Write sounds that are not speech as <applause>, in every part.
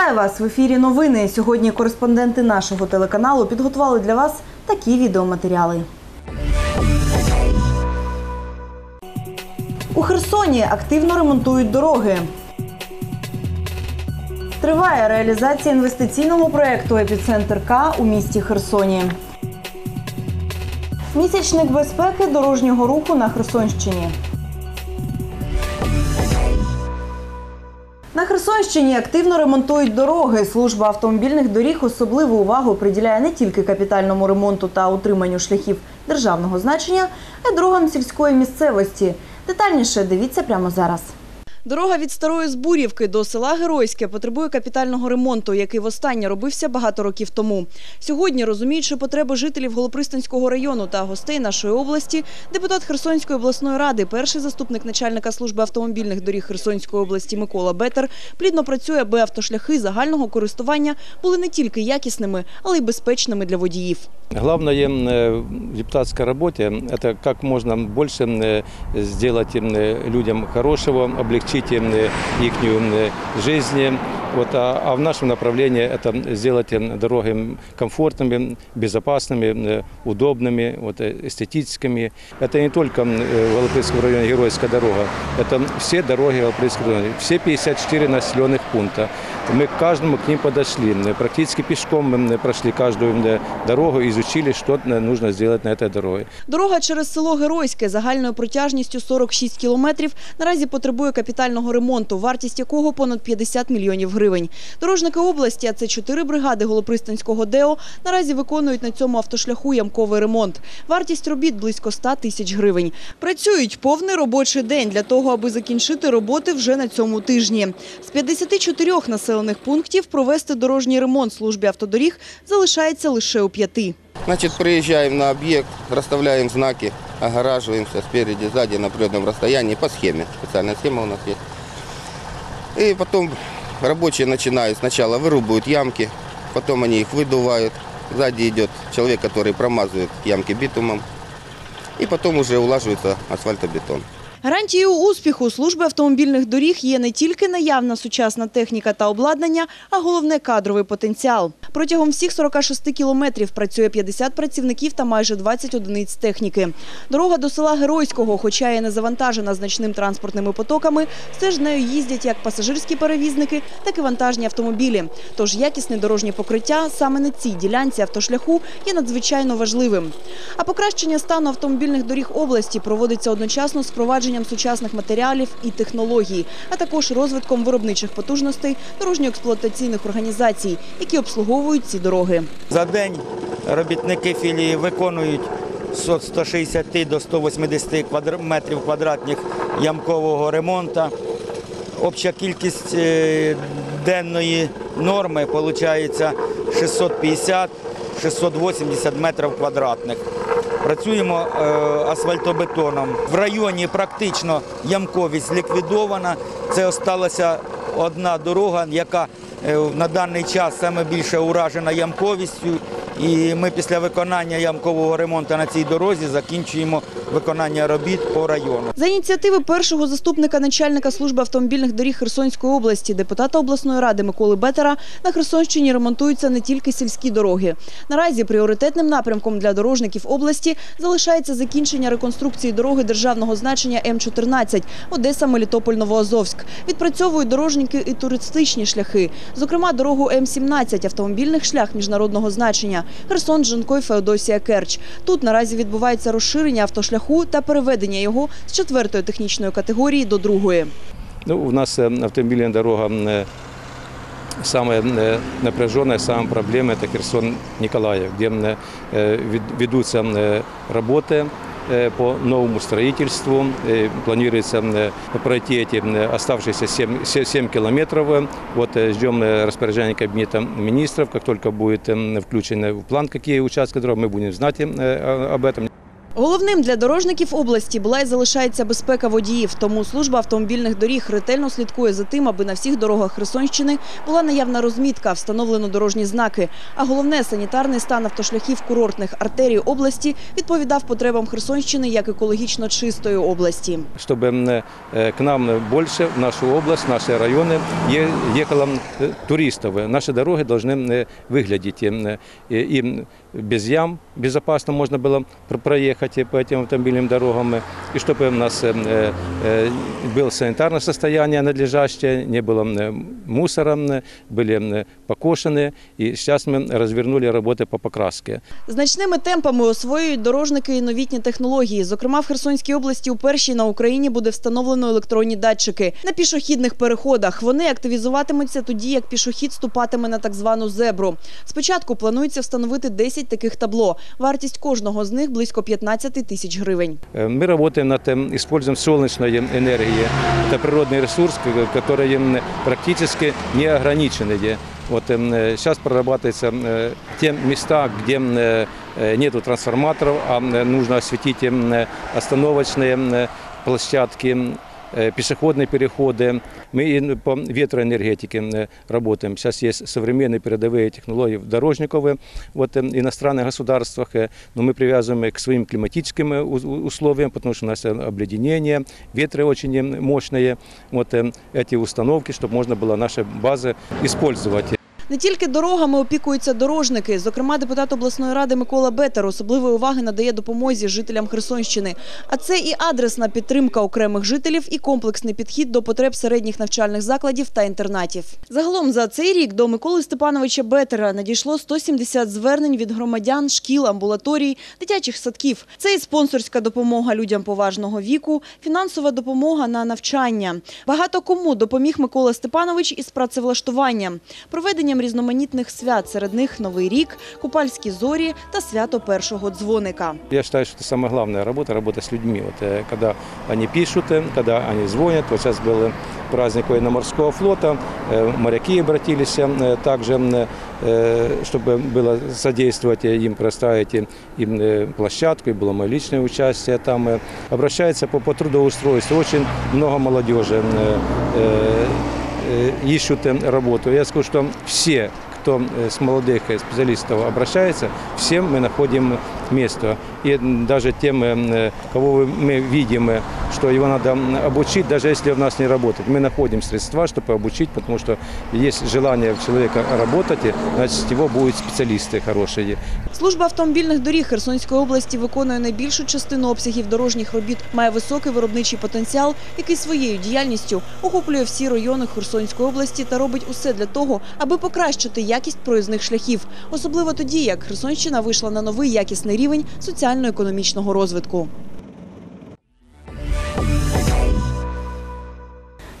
Вітаю вас в ефірі. Новини. Сьогодні кореспонденти нашого телеканалу підготували для вас такі відеоматеріали. У Херсоні активно ремонтують дороги. Триває реалізація інвестиційного проєкту Епіцентр К у місті Херсоні. Місячник безпеки дорожнього руху на Херсонщині. На Херсонщині активно ремонтують дороги. Служба автомобільних доріг особливу увагу приділяє не тільки капітальному ремонту та утриманню шляхів державного значення, а й дорогам сільської місцевості. Детальніше дивіться прямо зараз. Дорога від Старої Збурівки до села Геройське потребує капітального ремонту, який востаннє робився багато років тому. Сьогодні, розуміючи потреби жителів Голопристанського району та гостей нашої області, депутат Херсонської обласної ради, перший заступник начальника служби автомобільних доріг Херсонської області Микола Бетер, плідно працює, аби автошляхи загального користування були не тільки якісними, але й безпечними для водіїв. Главное э, в депутатской работе – это как можно больше э, сделать э, людям хорошего, облегчить им их жизнь. Вот, а, а в нашем направлении это сделать э, дороги комфортными, безопасными, э, удобными, вот, э, эстетическими. Это не только в Голопольском районе Геройская дорога, это все дороги Голопольского района, все 54 населенных пункта. Мы к каждому к ним подошли, практически пешком мы прошли каждую дорогу, изучили, что нужно сделать на этой дороге. Дорога через село Геройське загальною протяжністю 46 кілометрів наразі потребує капітального ремонту, вартість якого понад 50 мільйонів гривень. Дорожники області, а це чотири бригади Голопристанського ДЕО, наразі виконують на цьому автошляху ямковий ремонт. Вартість робіт близько 100 тисяч гривень. Працюють повний робочий день для того, аби закінчити роботи вже на цьому тижні. З 54 населених пунктів провести дорожній ремонт службі автодоріг залишається лише у п'яти. Значит, приезжаем на объект, расставляем знаки, огораживаемся спереди, сзади на определенном расстоянии по схеме. Специальная схема у нас есть. И потом рабочие начинают сначала вырубают ямки, потом они их выдувают. Сзади идет человек, который промазывает ямки битумом. И потом уже улаживается асфальтобетон. Гарантією успіху служби автомобільних доріг є не тільки наявна сучасна техніка та обладнання, а головне кадровий потенціал. Протягом всіх 46 кілометрів працює 50 працівників та майже 20 одиниць техніки. Дорога до села Геройського, хоча і не завантажена значним транспортними потоками, все ж нею їздять як пасажирські перевізники, так і вантажні автомобілі. Тож якісне дорожнє покриття саме на цій ділянці автошляху є надзвичайно важливим. А покращення стану автомобільних доріг області проводиться одночасно з впровадженням сучасних матеріалів і технологій, а також розвитком виробничих потужностей дорожньо-експлуатаційних організацій, які обслуговують ці дороги. За день робітники філії виконують від 160 до 180 метрів квадратних ямкового ремонту. Обща кількість е, денної норми виходить 650-680 метрів квадратних. Працюємо е, асфальтобетоном. В районі практично ямковість ліквідована. Це осталася одна дорога, яка е, на даний час саме більше уражена ямковістю. І ми після виконання ямкового ремонту на цій дорозі закінчуємо виконання робіт по району. За ініціативи першого заступника начальника служби автомобільних доріг Херсонської області, депутата обласної ради Миколи Бетера, на Херсонщині ремонтуються не тільки сільські дороги. Наразі пріоритетним напрямком для дорожників області залишається закінчення реконструкції дороги державного значення М-14 Одеса-Мелітополь-Новоазовськ. Відпрацьовують дорожники і туристичні шляхи, зокрема дорогу М-17 автомобільних шлях міжнародного значення Херсон, Джанкой, Феодосія, Керч. Тут наразі відбувається розширення автошляху та переведення його з четвертої технічної категорії до другої. Ну, у нас э, автомобильная дорога э, самая э, напряженная, самая проблемная – это Херсон-Николаев, где э, вед- ведутся э, работы э, по новому строительству. Э, Планируется э, пройти эти э, оставшиеся 7, 7 километров. Э, Вот э, ждем э, распоряжения Кабинета министров. Как только будет э, включен в план, какие участки дорог, мы будем знать э, о- об этом. Головним для дорожників області була і залишається безпека водіїв. Тому служба автомобільних доріг ретельно слідкує за тим, аби на всіх дорогах Херсонщини була наявна розмітка, встановлено дорожні знаки. А головне санітарний стан автошляхів курортних артерій області відповідав потребам Херсонщини як екологічно чистої області. чтобы м, э, к нам больше, в нашу область, в наши районы е- ехало э, туристов. Наши дороги должны э, выглядеть э, и и без ям, безопасно можно было пр- проехать э, по этим автомобильным дорогам, э, и чтобы у нас э, э, было санитарное состояние надлежащее, не было э, мусора, э, были э, покошены, и сейчас мы развернули работы по покраске. Значними темпами освоюють дорожники і новітні технології. Зокрема, в Херсонській області упершій на Україні буде встановлено електронні датчики на пішохідних переходах. Вони активізуватимуться тоді, як пішохід ступатиме на так звану зебру. Спочатку планується встановити 10 таких табло. Вартість кожного з них близько 15 тисяч гривень. Э, Мы работаем над э, использованием солнечной энергии. Это природный ресурс, к- который м, практически не ограниченный. Вот сейчас прорабатываются э, те места, где м, э, нету трансформаторов, а м, нужно осветить м, э, остановочные м, площадки, м, э, пешеходные переходы. Мы и по ветроэнергетике м, работаем. Сейчас есть современные передовые технологии дорожниковые вот, э, иностранных государствах, э, но мы привязываем к своим климатическим э, у- у- условиям, потому что у нас э, обледенение, ветры очень э, мощные. Вот э, эти установки, чтобы можно было наши базы использовать. Не тільки дорогами опікуються дорожники. Зокрема, депутат обласної ради Микола Бетер особливої уваги надає допомозі жителям Херсонщини. А це і адресна підтримка окремих жителів, і комплексний підхід до потреб середніх навчальних закладів та інтернатів. Загалом за цей рік до Миколи Степановича Бетера надійшло 170 звернень від громадян, шкіл, амбулаторій, дитячих садків. Це і спонсорська допомога людям поважного віку, фінансова допомога на навчання. Багато кому допоміг Микола Степанович із працевлаштуванням, проведенням різноманітних свят. Серед них Новий рік, Купальські зорі та свято першого дзвоника. Я считаю, что это самая главная работа, работа с людьми. Вот, э, когда они пишут, э, когда они звонят. Вот сейчас был э, праздник военно-морского флота, э, моряки обратились э, также, э, чтобы было содействовать им, проставить им э, площадку, и было мое личное участие там. э. Обращается по, по трудоустройству, очень много молодежи э, э, э, ищут э, работу. Я скажу, что все, кто э, с молодых э, специалистов обращается, всем мы находим место. И м, даже тем, э, кого вы- мы видим, э, что его надо м, обучить, даже если у нас не работает. Мы находим средства, чтобы обучить, потому что есть желание у человека работать, и, значит, его будут специалисты хорошие. Служба автомобільних доріг Херсонської області виконує найбільшу частину обсягів дорожніх робіт, має високий виробничий потенціал, який своєю діяльністю охоплює всі райони Херсонської області та робить усе для того, аби покращити якість проїзних шляхів, особливо тоді, як Херсонщина вийшла на новий якісний рівень соціально-економічного розвитку.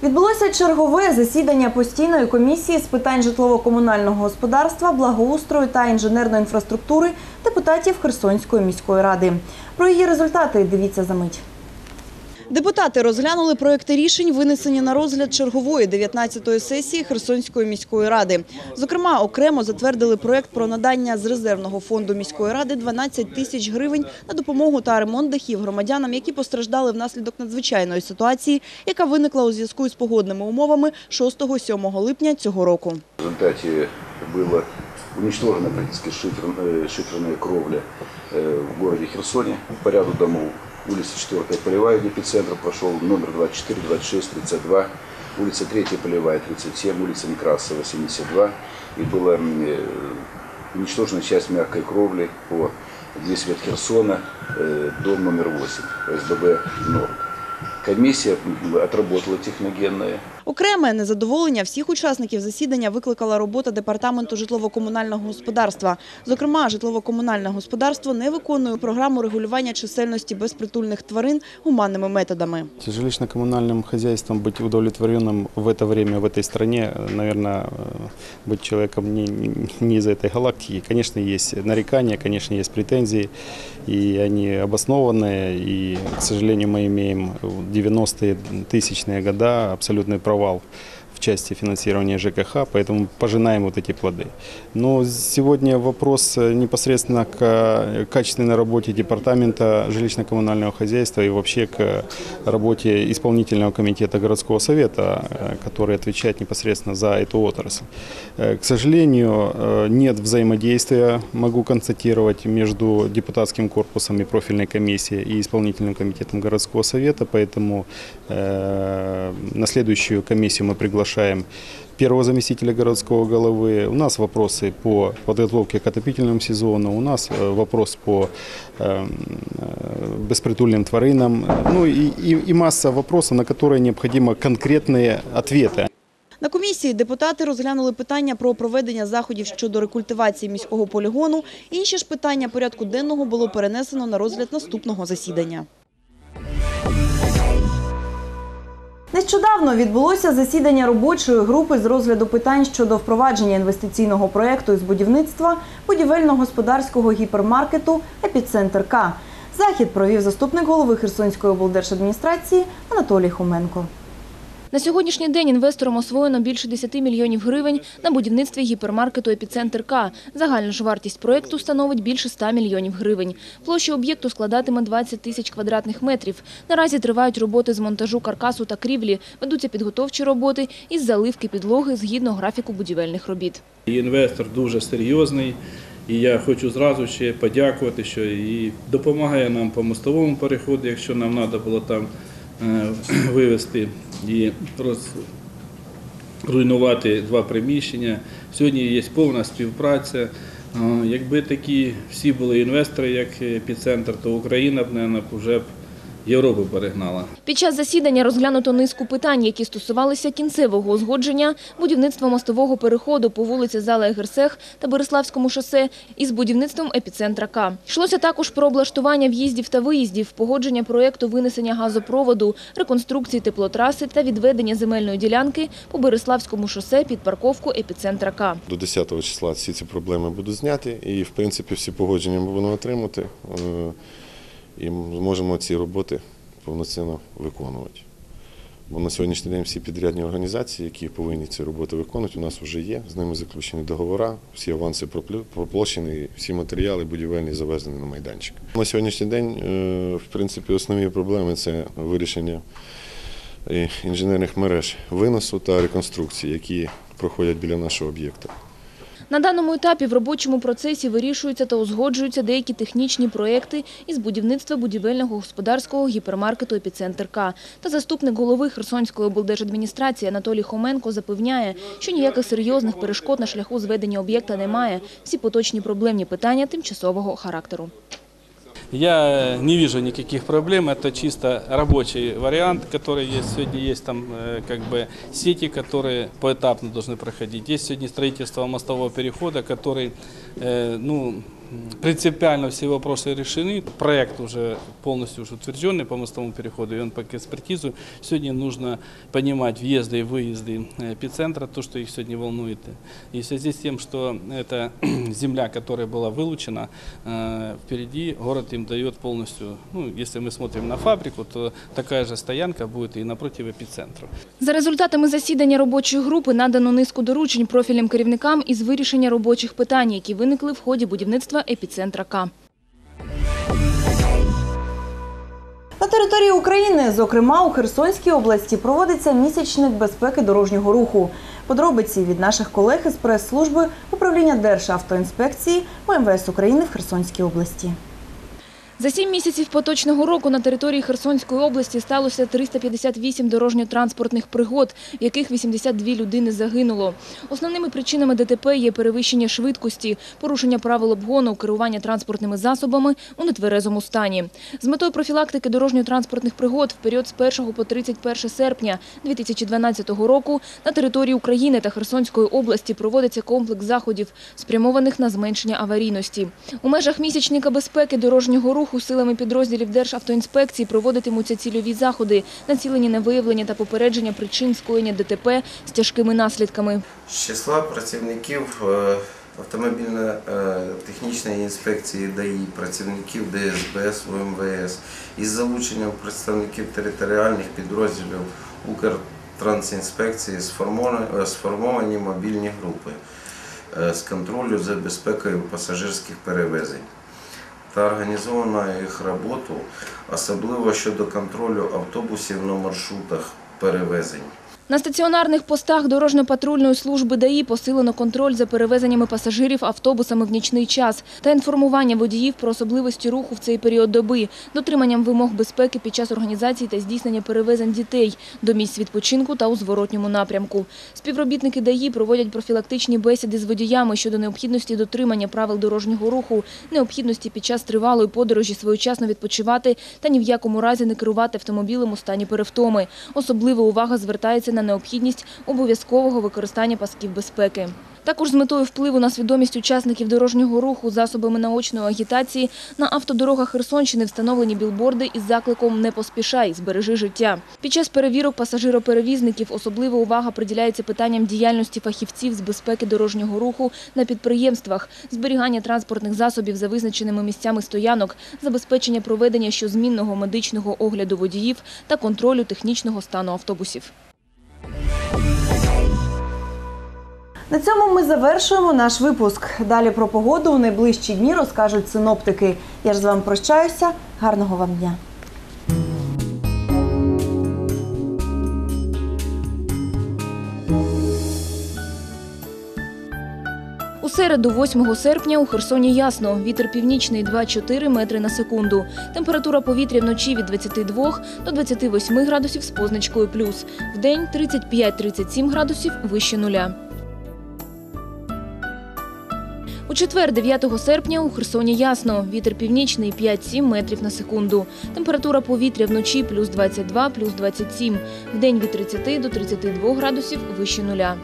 Відбулося чергове засідання постійної комісії з питань житлово-комунального господарства, благоустрою та інженерної інфраструктури депутатів Херсонської міської ради. Про її результати дивіться за мить. Депутати розглянули проекти рішень, винесені на розгляд чергової 19-ї сесії Херсонської міської ради. Зокрема, окремо затвердили проект про надання з резервного фонду міської ради 12 тисяч гривень на допомогу та ремонт дахів громадянам, які постраждали внаслідок надзвичайної ситуації, яка виникла у зв'язку з погодними умовами 6-7 липня цього року. В результате было уничтожена практически шифер, э, шиферная кровля э, в городе Херсоне по ряду домов. Улица 4 Полевая, где эпицентр прошел, номер 24, 26, 32, улица 3 Полевая, 37, улица Некрасова, 72. И была м, э, уничтожена часть мягкой кровли по весь вид Херсона, э, дом номер 8, СББ «Норд». Комиссия отработала техногенная, Окреме незадоволення всіх учасників засідання викликала робота департаменту житлово-комунального господарства. Зокрема, житлово-комунальне господарство не виконує програму регулювання чисельності безпритульних тварин гуманними методами. Жилищно-коммунальным хозяйством быть удовлетворенным в это время в этой стране, наверное, быть человеком не, не из этой галактики. Конечно, есть нарекания, конечно, есть претензии, и они обоснованные. И, к сожалению, мы имеем в 90-е, тысячные года абсолютный провал В части финансирования ЖКХ, поэтому пожинаем вот эти плоды. Но сегодня вопрос э, непосредственно к э, качественной работе Департамента жилищно-коммунального хозяйства и вообще к работе исполнительного комитета городского совета, э, который отвечает непосредственно за эту отрасль. Э, К сожалению, э, нет взаимодействия, могу констатировать, между депутатским корпусом и профильной комиссией и исполнительным комитетом городского совета, поэтому э, на следующую комиссию мы приглашаем первого заместителя городского головы. У нас вопросы по подготовке к отопительному сезону, у нас э, вопрос по э, э, беспритульным тваринам, ну и, и, и масса вопросов, на которые необходимо конкретные ответы. На комісії депутати розглянули питання про проведення заходів щодо рекультивації міського полігону. Інші ж питання порядку денного було перенесено на розгляд наступного засідання. Нещодавно відбулося засідання робочої групи з розгляду питань щодо впровадження інвестиційного проєкту із будівництва будівельно-господарського гіпермаркету «Епіцентр К». Захід провів заступник голови Херсонської облдержадміністрації Анатолій Хоменко. На сьогоднішній день інвесторам освоєно більше 10 мільйонів гривень на будівництві гіпермаркету «Епіцентр К». Загальна ж вартість проєкту становить більше 100 мільйонів гривень. Площа об'єкту складатиме 20 тисяч квадратних метрів. Наразі тривають роботи з монтажу каркасу та крівлі, ведуться підготовчі роботи із заливки підлоги згідно графіку будівельних робіт. Інвестор дуже серйозний. І я хочу зразу ще подякувати, що і допомагає нам по мостовому переходу, якщо нам треба було там е, <clears throat> вивезти і руйнувати два приміщення. Сьогодні є повна співпраця. Е, Якби такі всі були інвестори, як епіцентр, то Україна б, мабуть, вже б Європу перегнала. Під час засідання розглянуто низку питань, які стосувалися кінцевого узгодження будівництва мостового переходу по вулиці Зала Егерсех та Береславському шосе із будівництвом епіцентра К. Йшлося також про облаштування в'їздів та виїздів, погодження проєкту винесення газопроводу, реконструкції теплотраси та відведення земельної ділянки по Береславському шосе під парковку епіцентра К. До 10 числа всі ці проблеми будуть зняті і, в принципі, всі погодження ми будемо отримати е, і зможемо ці роботи повноцінно виконувати. Бо на сьогоднішній день всі підрядні організації, які повинні ці роботи виконувати, у нас вже є. З ними заключені договори, всі аванси проплачені, всі матеріали будівельні завезені на майданчик. На сьогоднішній день, е, в принципі, основні проблеми це вирішення е, інженерних мереж виносу та реконструкції, які проходять біля нашого об'єкта. На даному етапі в робочому процесі вирішуються та узгоджуються деякі технічні проекти із будівництва будівельного господарського гіпермаркету «Епіцентр К». Та заступник голови Херсонської облдержадміністрації Анатолій Хоменко запевняє, що ніяких серйозних перешкод на шляху зведення об'єкта немає. Всі поточні проблемні питання тимчасового характеру. Я не вижу никаких проблем. Это чисто рабочий вариант, который есть. Сегодня есть там э, как бы сети, которые поэтапно должны проходить. Есть сегодня строительство мостового перехода, который, э, ну, принципиально все вопросы решены. Проект уже полностью уже утвержденный по мостовому переходу, и он по экспертизу. Сегодня нужно понимать въезды и выезды э, эпицентра, то, что их сегодня волнует. И в связи с тем, что это <clears throat> земля, которая была вылучена, э, впереди город им дает полностью, ну, если мы смотрим на фабрику, то такая же стоянка будет и напротив эпицентра. За результатами засідання робочої групи надано низку доручень профільним керівникам із вирішення робочих питань, які виникли в ході будівництва епіцентра К. На території України, зокрема у Херсонській області, проводиться місячник безпеки дорожнього руху. Подробиці від наших колег із прес-служби управління Державтоінспекції ОМВС України в Херсонській області. За сім місяців поточного року на території Херсонської області сталося 358 дорожньо-транспортних пригод, в яких 82 людини загинуло. Основними причинами ДТП є перевищення швидкості, порушення правил обгону, керування транспортними засобами у нетверезому стані. З метою профілактики дорожньо-транспортних пригод в період з 1 по 31 серпня 2012 року на території України та Херсонської області проводиться комплекс заходів, спрямованих на зменшення аварійності. У межах місячника безпеки дорожнього руху силами підрозділів Державтоінспекції проводитимуться цільові заходи, націлені на виявлення та попередження причин скоєння ДТП з тяжкими наслідками. З числа працівників е, автомобільно-технічної інспекції ДАІ, працівників ДСБС, УМВС із залученням представників територіальних підрозділів трансінспекції сформовані- сформовані мобільні групи е, з контролю за безпекою пасажирських перевезень та організовано їх роботу, особливо щодо контролю автобусів на маршрутах перевезень. На стаціонарних постах дорожньо-патрульної служби ДАІ посилено контроль за перевезеннями пасажирів автобусами в нічний час та інформування водіїв про особливості руху в цей період доби, дотриманням вимог безпеки під час організації та здійснення перевезень дітей до місць відпочинку та у зворотньому напрямку. Співробітники ДАІ проводять профілактичні бесіди з водіями щодо необхідності дотримання правил дорожнього руху, необхідності під час тривалої подорожі своєчасно відпочивати та ні в якому разі не керувати автомобілем у стані перевтоми. Особлива увага звертається на необхідність обов'язкового використання пасків безпеки. Також з метою впливу на свідомість учасників дорожнього руху засобами наочної агітації на автодорогах Херсонщини встановлені білборди із закликом «Не поспішай, збережи життя». Під час перевірок пасажироперевізників особлива увага приділяється питанням діяльності фахівців з безпеки дорожнього руху на підприємствах, зберігання транспортних засобів за визначеними місцями стоянок, забезпечення проведення щозмінного медичного огляду водіїв та контролю технічного стану автобусів. На цьому ми завершуємо наш випуск. Далі про погоду у найближчі дні розкажуть синоптики. Я ж з вами прощаюся. Гарного вам дня. У середу, 8 серпня, у Херсоні ясно. Вітер північний 2-4 метри на секунду. Температура повітря вночі від 22 до 28 градусів з позначкою плюс. Вдень 35-37 градусів вище нуля. У четвер, 9 серпня, у Херсоні ясно. Вітер північний 5-7 метрів на секунду. Температура повітря вночі плюс 22, плюс 27. Вдень від 30 до 32 градусів вище нуля.